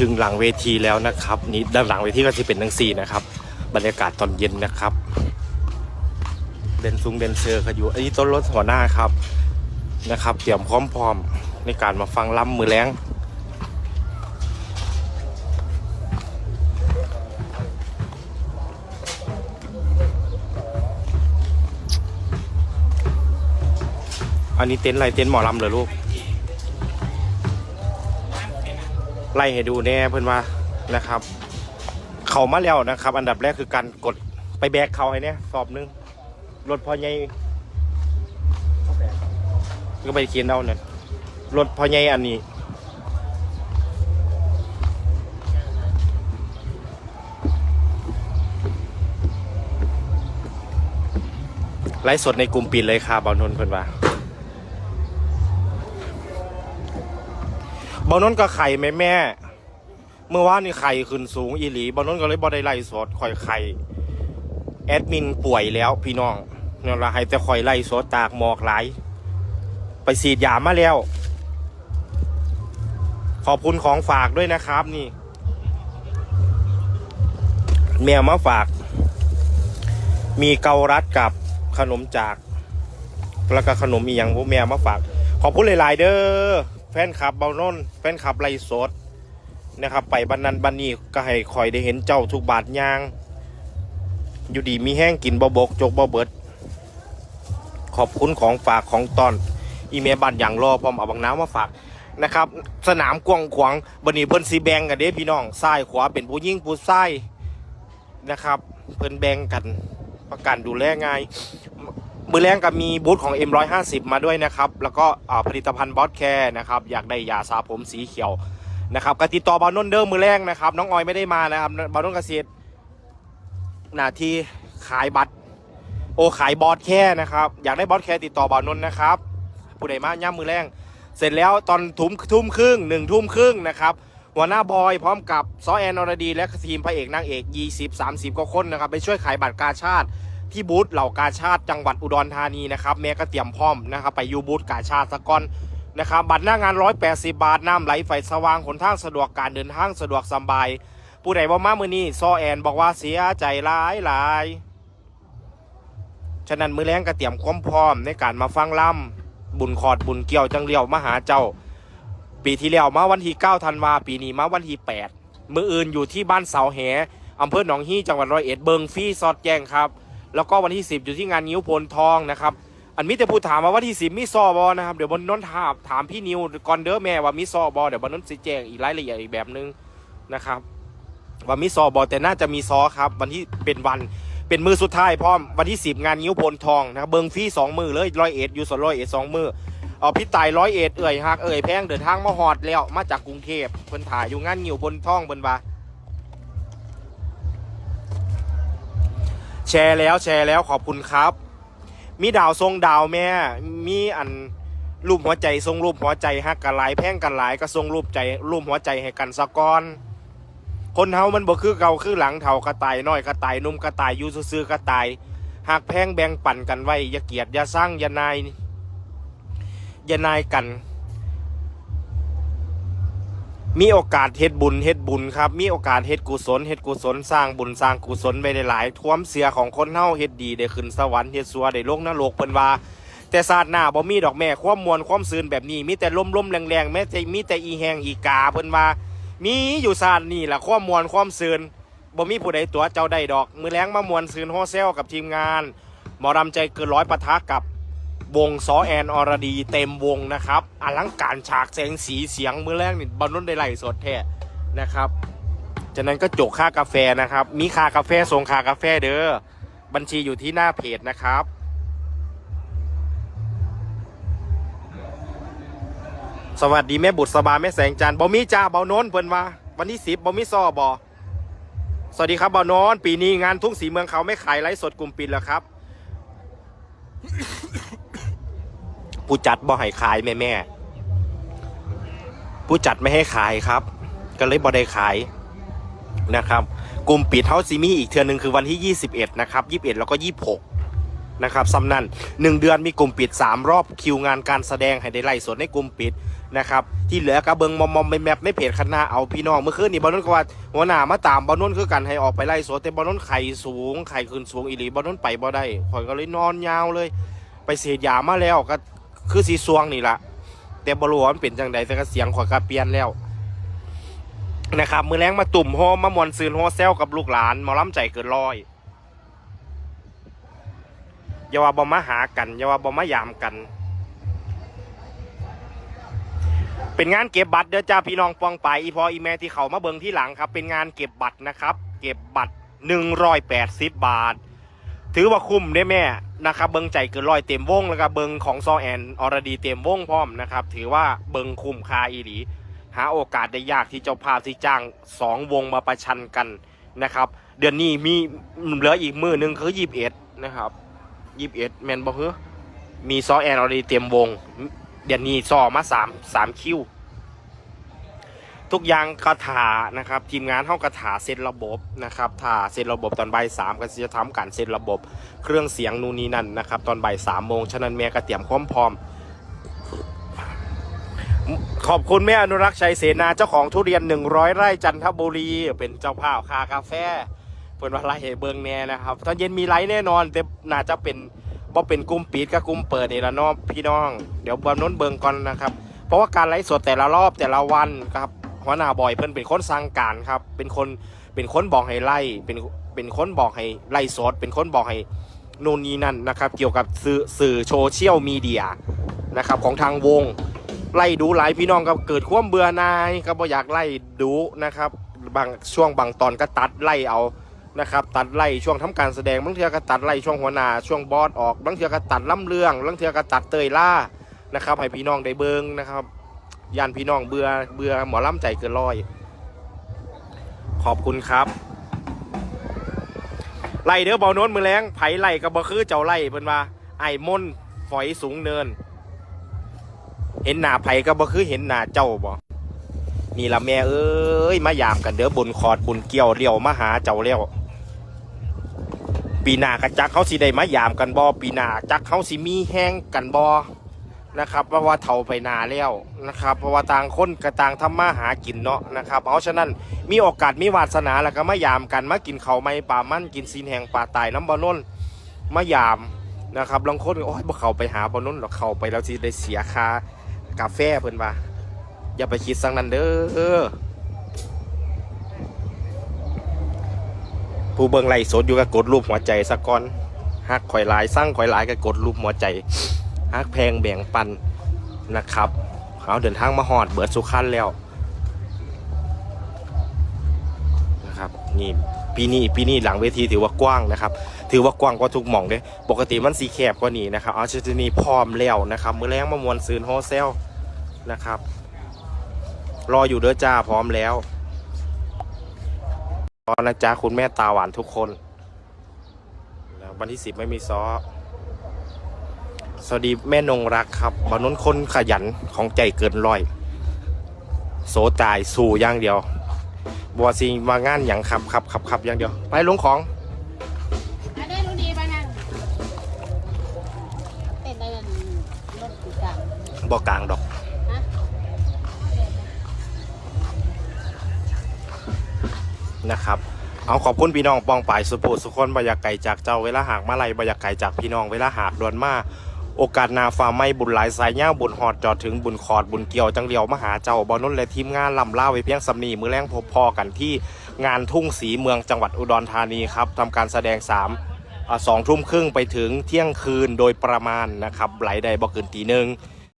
ถึงหลังเวทีแล้วนะครับ นี่ด้านหลังเวทีก็จะเป็นทั้งสี่นะครับ บรรยากาศตอนเย็นนะครับเดนซุงเดนเซอร์เขาอยู่อันนี้ต้นรถหัวหน้าครับนะครับ เตรียมพร้อมๆในการมาฟังล่ำมือแรงอันนี้เต็นท์อะไรเต็นท์หมอลำเหรอลูก ไล่ให้ดูแน่เพื่อนว่านะครับ เขามาแล้วนะครับ อันดับแรกคือการกดไปแบกเขาให้เนี่ยสอบหนึงรถพอใหญ่ก็ไปเขียนเอาเนี่ยรถพอใหญ่อันนี้ไลฟ์สดในกลุ่มปิดเลยค่ะบอลนนท์เพื่อนว่า บอลนนก็ไข่แม่แม่ เมื่อวานนี่ไข่ขึ้นสูงอีหลีบอลนนก็เลยบอได้ไล่สดคอยไข่แอดมินป่วยแล้วพี่น้องเนี่ยละให้แต่คอยไล่สดตากหมอกไหลไปฉีดยามาแล้ว ขอบคุณของฝากด้วยนะครับนี่ แมวมาฝาก มีเกาลัดกับขนมจาก แล้วก็ขนมอีอย่างพวกแมวมาฝาก ขอบคุณหลาย ๆ เด้อ แฟนคลับเบานนแฟนคลับไล่สดนะครับ ไปบันนันบันนี้ก็ให้คอยได้เห็นเจ้าทุกบาทยาง อยู่ดีมีแห้งกินบ่บกจกบ่เบิด ขอบคุณของฝากของตอน อีเมลบันอย่างรอพร้อมเอาบางน้ำมาฝากนะครับ สนามกว้างขวางบันนี้เพิ่นสีแบงกันเด้พี่น้องซ้ายขวาเป็นผู้ยิ่งผู้ซ้ายนะครับ เพิ่นแบงกันประกันดูแลง่าย มือแรงกับมีบูธของ M150 มาด้วยนะครับ แล้วก็ผลิตภัณฑ์บอสแคร์นะครับ อยากได้ยาสระผมสีเขียวนะครับกติดต่อบานนเดิมมือแรงนะครับ น้องออยไม่ได้มานะครับบานนเกษตรหน้าที่ขายบัตร โอขายบอสแค่นะครับ อยากได้บอสแคร์ติดต่อบานนนะครับ ผู้ใดมาย่ำมือแรงเสร็จแล้วตอนทุ่มทุ่มครึ่งหนึ่งทุ่มครึ่งนะครับหัวหน้าบอยพร้อมกับซอแอนอรดี และทีมพระเอกนางเอก 20 30กว่าคนนะครับ ไปช่วยขายบัตรกาชาติ ที่บูธเหล่ากาชาติจังหวัดอุดรธานีนะครับแม่ก็เตรียมพร้อมนะครับไปยูบูธกาชาติสะก่อนนะครับบัตรหน้างาน 180 บาทน้ำไหลไฟสว่างขนทางสะดวกการเดินทางสะดวกสบาย ผู้ใดว่ามามือนี้ซอแอนบอกว่าเสียใจหลายหลายฉะนั้นมือแรงก็เตรียมความพร้อมในการมาฟังล่ำบุญขอดบุญเกี่ยวจังเลียวมาหาเจ้า ปีที่แล้วมาวันที่9ธันวาปีนี้มาวันที่ 8 มืออื่นอยู่ที่บ้านเสาแหอำเภอหนองฮีจังหวัดร้อยเอ็ดเบิงฟี่ซอดแจ้งครับ แล้วก็วันที่ 10 อยู่ที่งานนิ้วโพนทองนะครับ อันมิแต่พูดถามมาว่าที่ 10มีซอบอนะครับ เดี๋ยวบนน้นถามถามพี่นิวก่อนเด้อแม่ว่ามีซอบอเดี๋ยวบนน้นสิแจ้งอีกรายละเอียดอีกแบบนึงนะครับ ว่ามีซอบอแต่น่าจะมีซอครับ วันที่เป็นวันเป็นมือสุดท้ายพร้อมวันที่ 10 งานนิ้วโพนทองนะครับเบิงฟรี่สองมือเลยร้อยเอ็ดอยู่ส่วนร้อยเอ็ดสองมือเอาพี่ตายร้อยเอ็ดเอ่ยฮักเอ่ยแพงเดินทางมาฮอดแล้วมาจากกรุงเทพเพิ่นถ่ายอยู่งานนิ้วบนทองเพิ่นว่า แชร์แล้วแชร์แล้วขอบคุณครับ มีดาวทรงดาวแม่ มีอันรูปหัวใจทรงรูปหัวใจฮักกันหลายแพ่งกันหลายก็ทรงรูปใจรูปหัวใจให้กันสะก้อน คนเฮามันบ่คือเก่าคือหลังเท่ากระต่ายน้อยกระต่ายนุ่มกระต่ายยูซื่อกระต่ายหากแพงแบ่งปันกันไว้อย่าเกียดอย่าสร้างอย่านายอย่านายกัน มีโอกาสเฮ็ดบุญเฮ็ดบุญครับ มีโอกาสเฮ็ดกุศลเฮ็ดกุศลสร้างบุญสร้างกุศลไปได้หลายท่วมเสียของคนเฮาเฮ็ดดีได้ขึ้นสวรรค์เฮ็ดสัวได้ลงนรกเพิ่นว่า แต่ศาสตร์หน้าบ่มีดอกแม่ความมวลความซืนแบบนี้ มีแต่ล่มๆแรงๆแม้แต่มีแต่อีแหงอีกาเพิ่นว่า มีอยู่ศาสตร์นี่ล่ะความมวลความซืนบ่มีผู้ใดตัวเจ้าได้ดอก มือแรงมามวลซืนโฮเซลกับทีมงานหมอรำใจเกินร้อยปะทะกับ วงซอแอนอรดีเต็มวงนะครับอลังการฉากแสงสีเสียงมือแรกนี่บอลนุ่นได้ไล่สดแท้นะครับ จากนั้นก็จกค่ากาแฟนะครับ มีค่ากาแฟส่งค่ากาแฟเด้อบัญชีอยู่ที่หน้าเพจนะครับสวัสดีแม่บุตรสบายแม่แสงจันบอมีจ้าเบาน้นเพิ่นว่าวันที่สิบบอมีซอบอสวัสดีครับเบาน้นปีนี้งานทุ่งสีเมืองเขาไม่ขายไลฟ์สดกลุ่มปิดแล้วครับ ผู้จัดบ่ให้ขายแม่แม่ผู้จัดไม่ให้ขายครับ ก็เลยบ่ได้ขายนะครับกลุ่มปิดเฮาซีมีอีกเทือหนึงคือวันที่ 21 นะครับ 21 แล้วก็ 26 นะครับสำนันหนึ่งเดือนมีกลุ่มปิด 3 รอบคิวงานการแสดงให้ได้ไล่สดในกลุ่มปิดนะครับที่เหลือกระเบิงมอมมอมไปแมปในเพจคณะเอาพี่น้องเมื่อคืนนี่บอลนุ่นก็ว่าหัวหน้ามาตามบอลนุ่นคือกันให้ออกไปไล่สดแต่บอลนุ่นไข่สูงไข่ขึ้นสูงอีหลีบอลนุ่นไปบ่ได้ข่อยก็เลยนอนยาวเลย ไปเสียยามาแล้วก็ คือสีสวงนี่ละแต่บรู้ว่ามันเป็นจังใดแต่ก็เสียงข่อยก็เปลี่ยนแล้วนะครับมือแรงมาตุ่มโฮมมามวนซืนโฮเซลกับลูกหลานมอล้ำใจเกินร้อยอย่าว่าบ่มาหากันอย่าว่าบ่มายามกัน เป็นงานเก็บบัตรเด้อจ้าพี่น้องปองไปอีพออีแม่ที่เขามาเบิงที่หลังครับ เป็นงานเก็บบัตรนะครับ เก็บบัตร180บาท ถือว่าคุ้มได้แม่นะครับเบิงใจเกินร้อยเต็มวงแล้วก็เบิงของซอแอนออรดีเต็มวงพร้อมนะครับถือว่าเบิงคุ้มค่าอีหลีหาโอกาสได้ยากที่เจ้าภาพที่จ้างสองวงมาประชันกันนะครับ เดือนนี้มีเหลืออีกมือหนึ่งคือยีบเอ็ดนะครับยีบเอ็ดแมนบอกเฮ้มีซอแอนออรดีเตรียมวง เดือนนี้ซอมาสามสามคิว ทุกอย่างกระถานะครับทีมงานเข้ากระถาเซตระบบนะครับถ้าเซตระบบตอนบ่ายสามก็จะทำการเซตระบบ เครื่องเสียงนู่นนี่นั่นนะครับตอนบ่ายสามโมงฉะนั้นแม่ก็เตรียมความพร้อม ขอบคุณแม่อนุรักษ์ชัยเสนาเจ้าของทุเรียน 100 ไร่จันทบุรี เป็นเจ้าภาพคากาแฟเพิ่นว่าไล่ให้เบิงแน่นะครับตอนเย็นมีไลฟ์แน่นอนแต่น่าจะเป็นบ่เป็นกลุ่มปิดกับกลุ่มเปิดนี่ละนาะพี่น้อง เดี๋ยวบอลน้นเบิงก่อนนะครับ เพราะว่าการไลฟ์สดแต่ละรอบแต่ละวันครับ หัวหน้าบอยเพิ่นเป็นคนสั่งการครับ เป็นคนเป็นคนบอกให้ไล่เป็นเป็นคนบอกให้ไล่สดเป็นคนบอกให้นู่นนี่นั่นนะครับ เกี่ยวกับสื่อสื่อโซเชียลมีเดียนะครับของทางวง ไล่ดูหลายพี่น้องก็เกิดความเบื่อหน่ายก็บ่อยากไล่ดูนะครับบางช่วงบางตอนก็ตัดไล่เอานะครับตัดไล่ช่วงทำการแสดงบางเทีก็ตัดไล่ช่วงหัวหน้าช่วงบอสออกบางเทีก็ตัดล่ำเรื่องบางเทีก็ตัดเตยล่านะครับให้พี่น้องได้เบิงนะครับ ยานพี่น้องเบื่อเบื่อหมอล่ำใจเกินร้อย ขอบคุณครับ ไล่เด้อเบาโน้นมือแรงไผไล่ก็บ่คือเจ้าไล่เพิ่นว่าไอ้มนฝอยสูงเนิน เห็นหน้าไผก็บ่คือเห็นหน้าเจ้าบ่นี่ละแม่เอ้ยมายามกันเด้อบุญคอดบุญเกี่ยวเลี้ยวมาหาเจ้าเลี้ยวปีหน้ากระจักเขาสิได้มายามกันบ่ปีหน้าจักเขาสิมีแห้งกันบ่ นะครับเพราะว่าเฒ่าไปนาแล้วนะครับเพราะว่าต่างคนก็ต่างทำมาหากินเนาะนะครับเพราะฉะนั้นมีโอกาสมีวาสนาแล้วก็มายามกันมากินเขาไม่ป่ามั่นกินซีนแห่งป่าตายน้ำบอนนมายามนะครับบางคนโอ้ยบ่เขาไปหาบอนนหรอกเขาไปแล้วสิได้เสียค่ากาแฟเพิ่นว่าอย่าไปคิดสังนั้นเด้อผู้เบิ่งไล่สดอยู่ก็กดรูปหัวใจสักก่อนฮักข่อยหลายสร้างข่อยหลายก็กดรูปหัวใจ ฮักแพงแบ่งปันนะครับเขาเดินทางมาหอดเบิดสุขันแล้วนะครับนี่ปีนี้ปีนี้หลังเวทีถือว่ากว้างนะครับถือว่ากว้างกว่าทุกหม่องเด้ปกติมันสีแคบกว่านี้นะครับเอาชนีพร้อมแล้วนะครับมือแรงมามวนซืนโฮเซลนะครับ รออยู่เด้อจ้าพร้อมแล้วรอนะจ้าคุณแม่ตาหวานทุกคน แล้ววันที่สิบไม่มีซอ สวัสดีแม่นงรักครับบานนคนขยันของใจเกินร้อย โสตายสู่อย่างเดียวบัวซิงมางานอย่างขับขับขับขับอย่างเดียว ไปลงของอันนี้รู้ดีป่ะนั่งเป็นอะไรนั่นรถติดกันบอกกลางดอกฮะนะครับ เอาขอบคุณพี่น้องปองปายสุโพสุคนบรรยากไก่จากเจ้าเวลาหากมาไลยบรรยากไก่จากพี่น้องเวลาหากดวนมา โอกาสนาฟ้าไม่บุญหลายสายเง่าบุญหอดจอดถึงบุญขอดบุญเกี่ยวจังเลียวมหาเจ้าบอนุ่นและทีมงานลำล่าไว้เพียงสำนีมือแรงพบพอกันที่งานทุ่งสีเมืองจังหวัดอุดรธานีครับทำการแสดงสามสองทุ่มครึ่งไปถึงเที่ยงคืนโดยประมาณนะครับไหลใดบอกเกินตีหนึ่ง